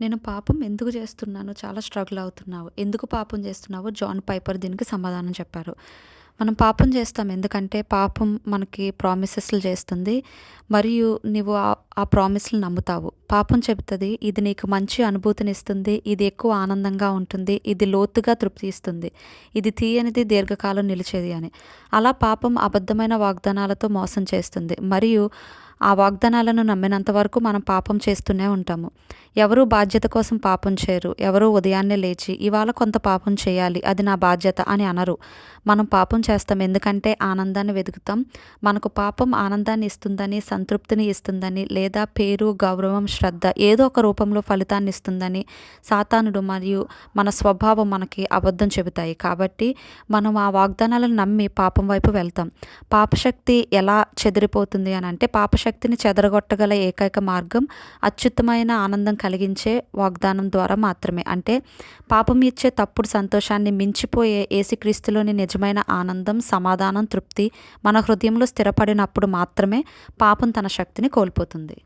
నేను పాపం ఎందుకు చేస్తున్నాను చాలా స్ట్రగుల్ అవుతున్నావు. ఎందుకు పాపం చేస్తున్నావు జాన్ పైపర్ దీనికి సమాధానం చెప్పారు. మనం పాపం చేస్తాం ఎందుకంటే పాపం మనకి ప్రామిసెస్లు చేస్తుంది. మరియు నువ్వు ఆ ఆ ప్రామిస్లు నమ్ముతావు. పాపం చెబుతుంది ఇది నీకు మంచి అనుభూతిని ఇస్తుంది ఇది ఎక్కువ ఆనందంగా ఉంటుంది ఇది లోతుగా తృప్తి ఇస్తుంది ఇది తీయనిది దీర్ఘకాలం నిలిచేది అని. అలా పాపం అబద్ధమైన వాగ్దానాలతో మోసం చేస్తుంది. మరియు ఆ వాగ్దానాలను నమ్మినంత వరకు మనం పాపం చేస్తూనే ఉంటాము. ఎవరు బాధ్యత కోసం పాపం చేయరు ఎవరూ ఉదయాన్నే లేచి ఇవాళ కొంత పాపం చేయాలి అది నా బాధ్యత అని అనరు. మనం పాపం చేస్తాం ఎందుకంటే ఆనందాన్ని వెతుకుతాం మనకు పాపం ఆనందాన్ని ఇస్తుందని సంతృప్తిని ఇస్తుందని లేదా పేరు గౌరవం శ్రద్ధ ఏదో ఒక రూపంలో ఫలితాన్ని ఇస్తుందని సాతానుడు మరియు మన స్వభావం మనకి అబద్ధం చెబుతాయి. కాబట్టి మనం ఆ వాగ్దానాలను నమ్మి పాపం వైపు వెళ్తాం. పాపశక్తి ఎలా చెదిరిపోతుంది అని అంటే పాపశక్తిని చెదరగొట్టగల ఏకైక మార్గం అత్యుత్తమైన ఆనందం కలిగించే వాగ్దానం ద్వారా మాత్రమే. అంటే పాపం ఇచ్చే తప్పుడు సంతోషాన్ని మించిపోయే ఏసుక్రీస్తులోని నిజమైన ఆనందం సమాధానం తృప్తి మన హృదయంలో స్థిరపడినప్పుడు మాత్రమే పాపం తన శక్తిని కోల్పోతుంది.